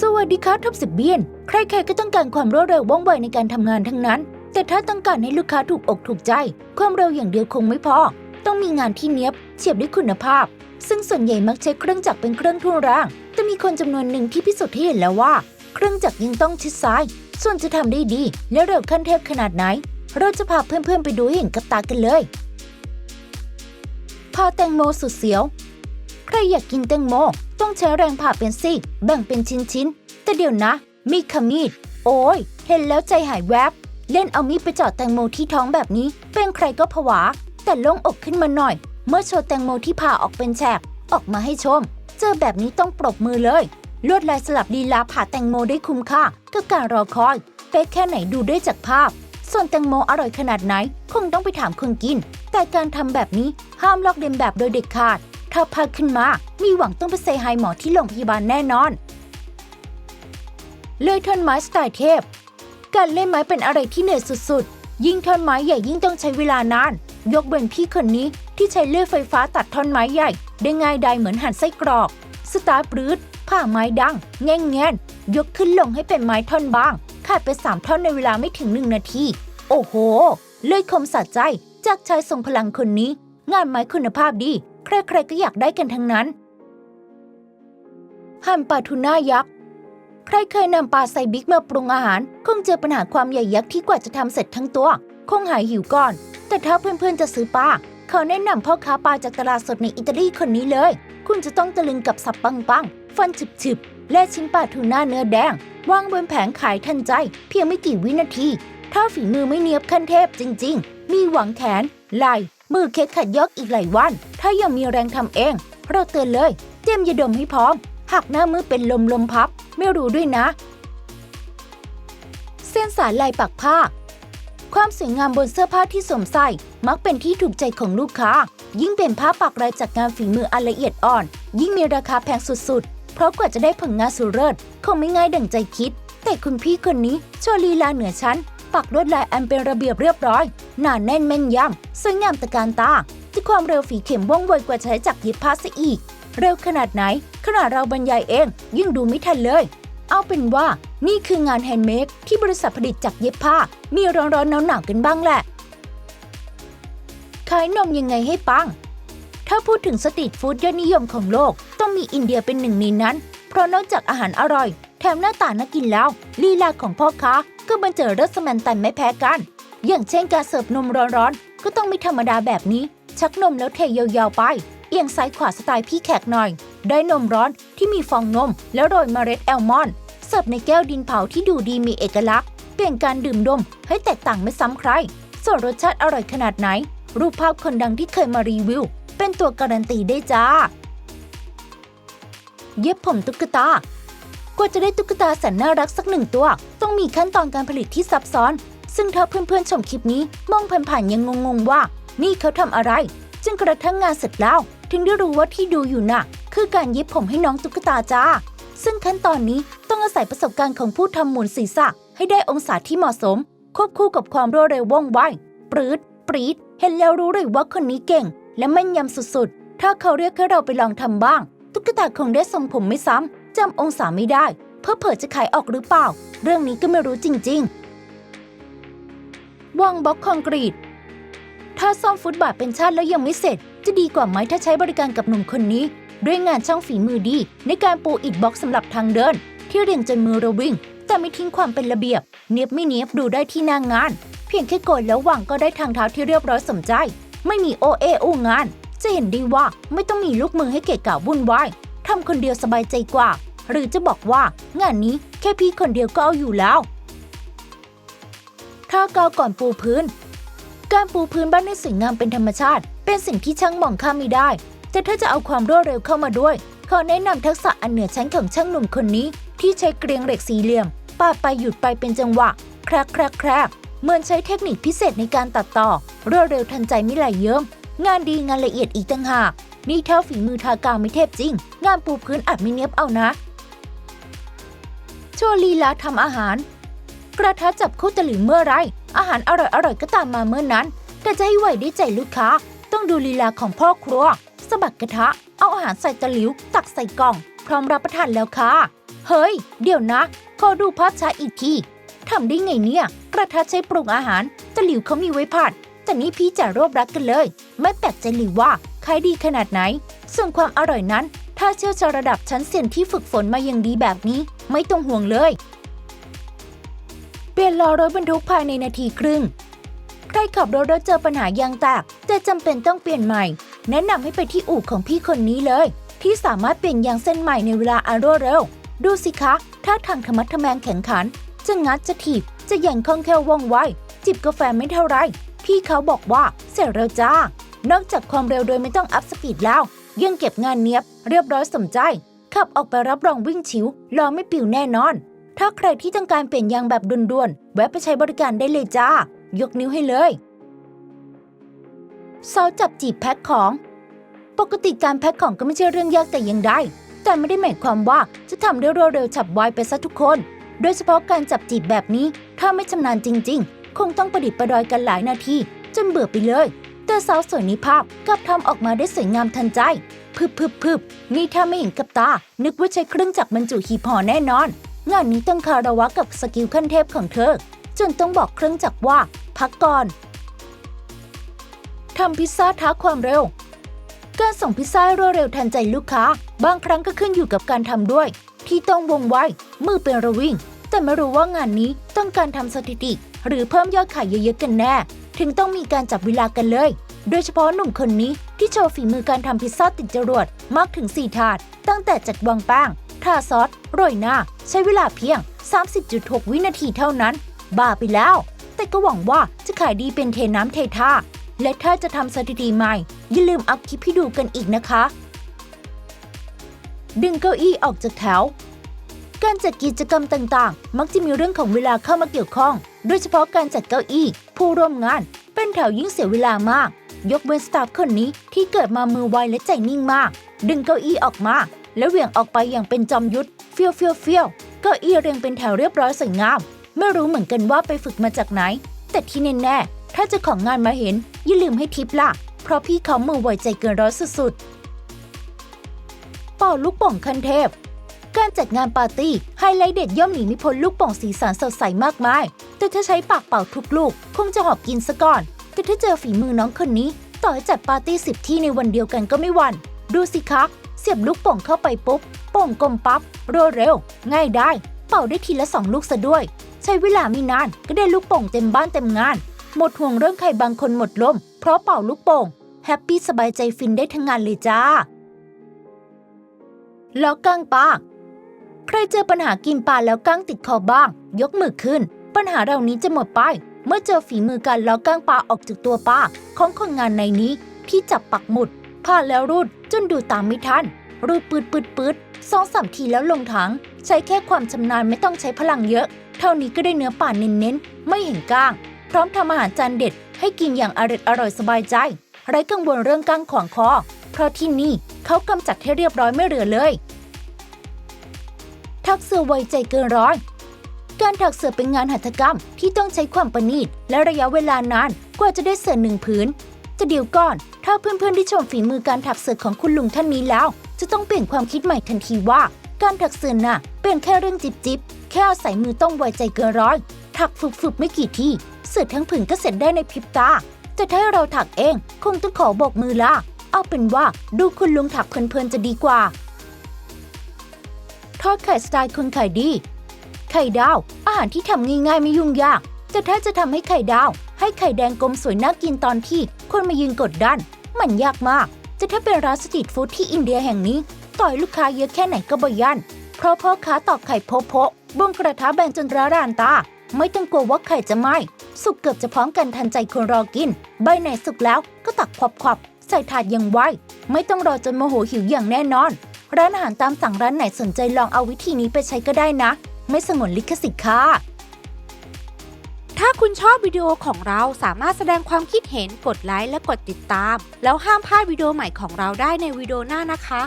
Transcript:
สวัสดีครับท็อปสิบเบียน ใครๆก็ต้องการความรวดเร็วว่องไวในการทำงานทั้งนั้น แต่ถ้าต้องการให้ลูกค้าถูกอกถูกใจ ความเร็วอย่างเดียวคงไม่พอ ต้องมีงานที่เนี้ยบเฉียบด้วยคุณภาพ ซึ่งส่วนใหญ่มักใช้เครื่องจักรเป็นเครื่องทุ่นแรงแต่มีคนจำนวนหนึ่งที่พิสูจน์ให้เห็นแล้วว่า เครื่องจักรยังต้องชิดซ้าย ส่วนจะทำได้ดี และเร็วขั้นเทพขนาดไหน เราจะพาเพื่อนๆไปดูห้เห็นกับตากันเลย พาแตงโมสุดเสียว ใครอยากกินแตงโม ต้องใช้แรงผ่าเป็นซี่แบ่งเป็นชิ้นๆ แต่เดี๋ยวนะ มีดขมีด โอ้ย เห็นแล้วใจหายแวบ เล่นเอามีดไปจาะแตงโมที่ท้องแบบนี้ เป็นใครก็ผวา แต่โล่งอกขึ้นมาหน่อย เมื่อโชว์แตงโมที่ผ่าออกเป็นแฉกออกมาให้ชม เจอแบบนี้ต้องปรบมือเลย ลวดลายสลับลีลาผ่าแตงโมได้คุ้มค่ากับการรอคอยเป๊ะแค่ไหนดูได้จากภาพ ส่วนแตงโมอร่อยขนาดไหน คงต้องไปถามคนกิน แต่การทำแบบนี้ห้ามลอกเลียนแบบโดยเด็ดขาด ถ้าพลาดขึ้นมา มีหวังต้องไปเซไฮหมอที่โรงพยาบาลแน่นอน เลยท่อนไม้สไตล์เทพ การเล่นไม้เป็นอะไรที่เหนื่อยสุดๆ ยิ่งท่อนไม้ใหญ่ยิ่งต้องใช้เวลานาน ยกเว้นพี่คนนี้ที่ใช้เลื่อยไฟฟ้าตัดท่อนไม้ใหญ่ ได้ง่ายดายเหมือนหั่นไส้กรอก สตาร์ปรืดผ่าไม้ดัง แง่งแงนยกขึ้นลงให้เป็นไม้ท่อนบางขาดไปสามท่อนในเวลาไม่ถึงหนึ่งนาที โอ้โห เลื่อยคมสะใจจากชายทรงพลังคนนี้ งานไม้คุณภาพดี ใครๆก็อยากได้กันทั้งนั้น หั่นปลาทูน่ายักษ์ ใครเคยนำปลาไซบิ๊กมาปรุงอาหาร คงเจอปัญหาความใหญ่ยักษ์ที่กว่าจะทำเสร็จทั้งตัว คงหายหิวก่อน แต่ถ้าเพื่อนๆจะซื้อปลาเขาแนะนำพ่อค้าปลาจากตลาดสดในอิตาลีคนนี้เลย คุณจะต้องตะลึงกับสับปังๆ ฟันฉึบๆ และชิ้นปลาทูน่าเนื้อแดง วางบนแผงขายทันใจ เพียงไม่กี่วินาที ถ้าฝีมือไม่เนียบขั้นเทพจริง ๆ มีหวังแขนไหล่ มือเคล็ดขัดยอกอีกหลายวัน ถ้ายังมีแรงทำเอง เราเตือนเลยเตรียมยาดมให้พร้อม หากหน้ามือเป็นลมลมพับ ไม่รู้ด้วยนะ เส้นสายลายปักผ้า ความสวยงามบนเสื้อผ้าที่สวมใส่ มักเป็นที่ถูกใจของลูกค้า ยิ่งเป็นผ้าปักลายจากงานฝีมืออันละเอียดอ่อน ยิ่งมีราคาแพงสุดๆ เพราะกว่าจะได้ผลงานสุดเลิศคงไม่ง่ายดังใจคิด แต่คุณพี่คนนี้โชว์ลีลาเหนือชั้น ปักลวดลายอันเป็นระเบียบเรียบร้อย หนาแน่นแม่นยำสวยงามตะการตาที่ความเร็วฝีเข็มว่องไวกว่าใช้จักรเย็บผ้าซะอีก เร็วขนาดไหน ขนาดเราบรรยายเอง ยิ่งดูไม่ทันเลย เอาเป็นว่านี่คืองานแฮนด์เมดที่บริษัทผลิตจากเย็บผ้า มีร้อนๆหนาวๆกันบ้างแหละ ขายนมยังไงให้ปัง ถ้าพูดถึงสตรีทฟู้ดยอดนิยมของโลก ต้องมีอินเดียเป็นหนึ่งในนั้น เพราะนอกจากอาหารอร่อย แถมหน้าตาน่ากินแล้ว ลีลาของพ่อค้าก็บันเจิดรสแมนตันไม่แพ้กัน อย่างเช่นการเสิร์ฟนมร้อนๆ ก็ต้องไม่ธรรมดาแบบนี้ ชักนมแล้วเทยาวๆไป เอียงซ้ายขวาสไตล์พี่แขกหน่อย ได้นมร้อนที่มีฟองนม แล้วโรยเมล็ดแอลมอนด์เสิร์ฟในแก้วดินเผาที่ดูดีมีเอกลักษณ์ เปลี่ยนการดื่มดมให้แตกต่างไม่ซ้ำใคร ส่วนรสชาติอร่อยขนาดไหน รูปภาพคนดังที่เคยมารีวิว เป็นตัวการันตีได้จ้า เย็บผมตุ๊กตา ว่าจะได้ตุ๊กตาแสนน่ารักสักหนึ่งตัว ต้องมีขั้นตอนการผลิตที่ซับซ้อน ซึ่งถ้าเพื่อนๆชมคลิปนี้ มองผ่านๆยังงงๆว่า นี่เขาทำอะไรจนกระทั่งงานเสร็จแล้ว ถึงได้รู้ว่าที่ดูอยู่น่ะ คือการเย็บผมให้น้องตุ๊กตาจ้า ซึ่งขั้นตอนนี้ต้องอาศัยประสบการณ์ของผู้ทำหมุนศีรษะ ให้ได้องศาที่เหมาะสม ควบคู่กับความรวดเร็วว่องไวปรืดปรีดเห็นแล้วรู้เลยว่าคนนี้เก่ง และแม่นยำสุดๆ ถ้าเขาเรียกให้เราไปลองทำบ้าง ตุ๊กตาคงได้ทรงผมไม่ซ้ำ จำองศาไม่ได้ เพื่อเผื่อจะขายออกหรือเปล่า เรื่องนี้ก็ไม่รู้จริงๆ วางบล็อกคอนกรีต ถ้าซ่อมฟุตบาทเป็นชาติแล้วยังไม่เสร็จ จะดีกว่าไหมถ้าใช้บริการกับหนุ่มคนนี้ ด้วยงานช่างฝีมือดี ในการปูอิฐบล็อกสำหรับทางเดิน ที่เรียนจนมือระวิ่ง แต่ไม่ทิ้งความเป็นระเบียบ เนียบไม่เนียบดูได้ที่หน้างงาน เพียงแค่กดแล้ววางก็ได้ทางเท้าที่เรียบร้อยสมใจ ไม่มีโอเออู้งาน จะเห็นได้ว่าไม่ต้องมีลูกมือให้เกะกะวุ่นวาย ทำคนเดียวสบายใจกว่า หรือจะบอกว่างานนี้แค่พี่คนเดียวก็เอาอยู่แล้วท่ากาวก่อนปูพื้น การปูพื้นบ้านให้สวยงามเป็นธรรมชาติ เป็นสิ่งที่ช่างมองข้ามไม่ได้ แต่ถ้าจะเอาความรวดเร็วเข้ามาด้วย ขอแนะนำทักษะอันเหนือชั้นของช่างหนุ่มคนนี้ ที่ใช้เกรียงเหล็กสี่เหลี่ยมปาดไปหยุดไปเป็นจังหวะ แครกแครกแครกเหมือนใช้เทคนิคพิเศษในการตัดต่อรวดเร็วทันใจไม่ไหลเยิ้มงานดีงานละเอียดอีกต่างหาก นี่เท่าฝีมือทากาวไม่เทพจริง งานปูพื้นอาจไม่เนียบเอานะ โชว์ลีลาทำอาหาร กระทะจับคู่ตะหลิวเมื่อไร อาหารอร่อยๆก็ตามมาเมื่อนั้น แต่จะให้ไหวได้ใจลูกค้า ต้องดูลีลาของพ่อครัวสะบัดกระทะ เอาอาหารใส่ตะหลิว ตักใส่กล่อง พร้อมรับประทานแล้วค่ะ เฮ้ย เดี๋ยวนะ ขอดูภาพช้าอีกทีทำได้ไงเนี่ย กระทะใช้ปรุงอาหารต่หลิวเขามีไว้ผัดแต่นี่พี่จะรวบรักกันเลย ไม่แปลกใจเลยว่า ขายดีขนาดไหน ส่วนความอร่อยนั้น ถ้าเชี่ยวชาญระดับชั้นเซียนที่ฝึกฝนมาอย่างดีแบบนี้ ไม่ต้องห่วงเลย เปลี่ยนล้อรถบรรทุกภายในนาทีครึ่ง ใครขับรถแล้วเจอปัญหายางแตกจะจำเป็นต้องเปลี่ยนใหม่ แนะนำให้ไปที่อู่ของพี่คนนี้เลย ที่สามารถเปลี่ยนยางเส้นใหม่ในเวลาอันรวดเร็ว ดูสิคะถ้าทางธรรมัดทะแมงแข็งขัน จะงัดจะถีบจะย่งคล่องแคล่วว่องไวจิบกาแฟไม่เท่าไร พี่เขาบอกว่าเสร็จแล้วจ้า นอกจากความเร็วโดยไม่ต้องอัพสปีดแล้ว ยังเก็บงานเนียบเรียบร้อยสมใจ ขับออกไปรับรองวิ่งชิวล้อไม่ปิวแน่นอน ถ้าใครที่ต้องการเปลี่ยนยางแบบด่วนๆ แวะไปใช้บริการได้เลยจ้า ยกนิ้วให้เลยซอจับจีบแพ็คของ ปกติการแพ็คของก็ไม่ใช่เรื่องยากแต่ยังได้ แต่ไม่ได้หมายความว่าจะทำได้รวดเร็วฉับไวไปซะทุกคน โดยเฉพาะการจับจีบแบบนี้ ถ้าไม่ชำนาญจริง ๆ คงต้องประดิษฐ์ประดอยกันหลายนาทีจนเบื่อไปเลย แต่สาวสวยในภาพกลับทำออกมาได้สวยงามทันใจ พึบพึบพึบนี่ถ้าไม่เห็นกับตา นึกว่าใช้เครื่องจักรบรรจุหีบห่อแน่นอน งานนี้ต้องคารวะกับสกิลขั้นเทพของเธอ จนต้องบอกเครื่องจักรว่า พักก่อนทำพิซซ่าท้าความเร็ว การส่งพิซซ่ารวดเร็วทันใจลูกค้า บางครั้งก็ขึ้นอยู่กับการทำด้วย ที่ต้องวงไวมือเป็นระวิงแต่ไม่รู้ว่างานนี้ต้องการทำสถิติ หรือเพิ่มยอดขายเยอะๆกันแน่ ถึงต้องมีการจับเวลากันเลย โดยเฉพาะหนุ่มคนนี้ที่โชว์ฝีมือการทำพิซซ่าติดจรวดมากถึง 4 ถาด ตั้งแต่จัดวางแป้งทาซอสโรยหน้า ใช้เวลาเพียง 30.6 วินาทีเท่านั้น บ้าไปแล้ว แต่ก็หวังว่าจะขายดีเป็นเทน้ำเทท่า และถ้าจะทำสถิติใหม่ อย่าลืมอัพคลิปให้ดูกันอีกนะคะ ดึงเก้าอี้ออกจากแถว การจัดกิจกรรมต่างๆ มักจะมีเรื่องของเวลาเข้ามาเกี่ยวข้อง โดยเฉพาะการจัดเก้าอี้ ผู้ร่วมงาน เป็นแถวยิ่งเสียเวลามาก ยกเว้นสตาฟคนนี้ที่เกิดมามือไวและใจนิ่งมาก ดึงเก้าอี้ออกมา แล้วเหวี่ยงออกไปอย่างเป็นจอมยุทธเฟี้ยวเฟี้ยวเฟี้ยวเก้าอี้เรียงเป็นแถวเรียบร้อยสวยงาม ไม่รู้เหมือนกันว่าไปฝึกมาจากไหน แต่ที่แน่ๆถ้าจ้าของงานมาเห็นอย่าลืมให้ทิปล่ะ เพราะพี่เขามือไวใจเกินร้อยสุดๆเป่าลูกป่องคันเทพการจัดงานปาร์ตี้ไฮไลท์เด็ดย่อมหนีไม่พ้นลูกป่องสีสันสดใสมากมาย แต่ถ้าใช้ปากเป่าทุกลูก คงจะหอบกินซะก่อน แต่ถ้าเจอฝีมือน้องคนนี้ ต่อให้จัดปาร์ตี้สิบที่ในวันเดียวกันก็ไม่หวัน่น ดูสิคะ เสียบลูกโป่งเข้าไปปุ๊บ โป่งกลมปั๊บรวดเร็ว ง่ายได้ เป่าได้ทีละสองลูกซะด้วย ใช้เวลาไม่นานก็ได้ลูกโป่งเต็มบ้านเต็มงาน หมดห่วงเรื่องใครบางคนหมดลม เพราะเป่าลูกโป่งแฮปปี้สบายใจฟินได้ทั้งงานเลยจ้าแล้วก้างปลาใครเจอปัญหากินปลาแล้วก้างติดคอบ้าง ยกมือขึ้น ปัญหาเหล่านี้จะหมดไป เมื่อเจอฝีมือการล้อก้างปลาออกจากตัวปลาของคนงานในนี้ที่จับปักหมุดผ่าแล้วรูดจนดูตามไม่ทัน รูดปืดปืดปืดสองสามทีแล้วลงถัง ใช้แค่ความชำนาญไม่ต้องใช้พลังเยอะ เท่านี้ก็ได้เนื้อป่าเน้นๆ ไม่เห็นก้าง พร้อมทำอาหารจานเด็ด ให้กินอย่างอร่อยอร่อยสบายใจ ไร้กังวลเรื่องก้างขวางคอ เพราะที่นี่เขากำจัดให้เรียบร้อยไม่เหลือเลย ทักเสือไวใจเกินร้อย การถักเสือเป็นงานหัตถกรรมที่ต้องใช้ความประณีตและระยะเวลานานกว่าจะได้เสือหนึ่งผืนจะเดี๋ยวก่อน ถ้าเพื่อนๆที่ชมฝีมือการถักเสือของคุณลุงท่านนี้แล้ว จะต้องเปลี่ยนความคิดใหม่ทันทีว่า การถักเสือน่ะ เป็นแค่เรื่องจิบจิบๆแค่อาศัยมือต้องไวใจเกินร้อย ถักฝึกๆไม่กี่ทีเสือทั้งผืนก็เสร็จได้ในพริบตาแต่ถ้าเราถักเองคงต้องขอบอกมือละเอาเป็นว่าดูคุณลุงถักเพลินๆจะดีกว่าทอดไข่สไตล์คนขายดี ไข่ดาว อาหารที่ทำง่ายๆไม่ยุ่งยาก แต่ถ้าจะทำให้ไข่ดาว ให้ไข่แดงกลมสวยน่ากินตอนที่คนมายืนกดดัน มันยากมาก จะถ้าเป็นร้านสตรีทฟู้ดที่อินเดียแห่งนี้ ต่อยลูกค้าเยอะแค่ไหนก็บยัน เพราะพ่อค้าตอกไข่โพะโพบนกระทะแบนจนร้ารานตา ไม่ต้องกลัวว่าไข่จะไหม้สุกเกือบจะพร้อมกันทันใจคนรอกิน ใบไหนสุกแล้วก็ตักควับๆใส่ถาดย่างไวไม่ต้องรอจนโมโหหิวอย่างแน่นอน ร้านอาหารตามสั่งร้านไหนสนใจลองเอาวิธีนี้ไปใช้ก็ได้นะ ไม่สงวนลิขสิทธิ์ค่ะ ถ้าคุณชอบวิดีโอของเราสามารถแสดงความคิดเห็นกดไลค์และกดติดตาม แล้วห้ามพลาดวิดีโอใหม่ของเราได้ในวิดีโอหน้านะคะ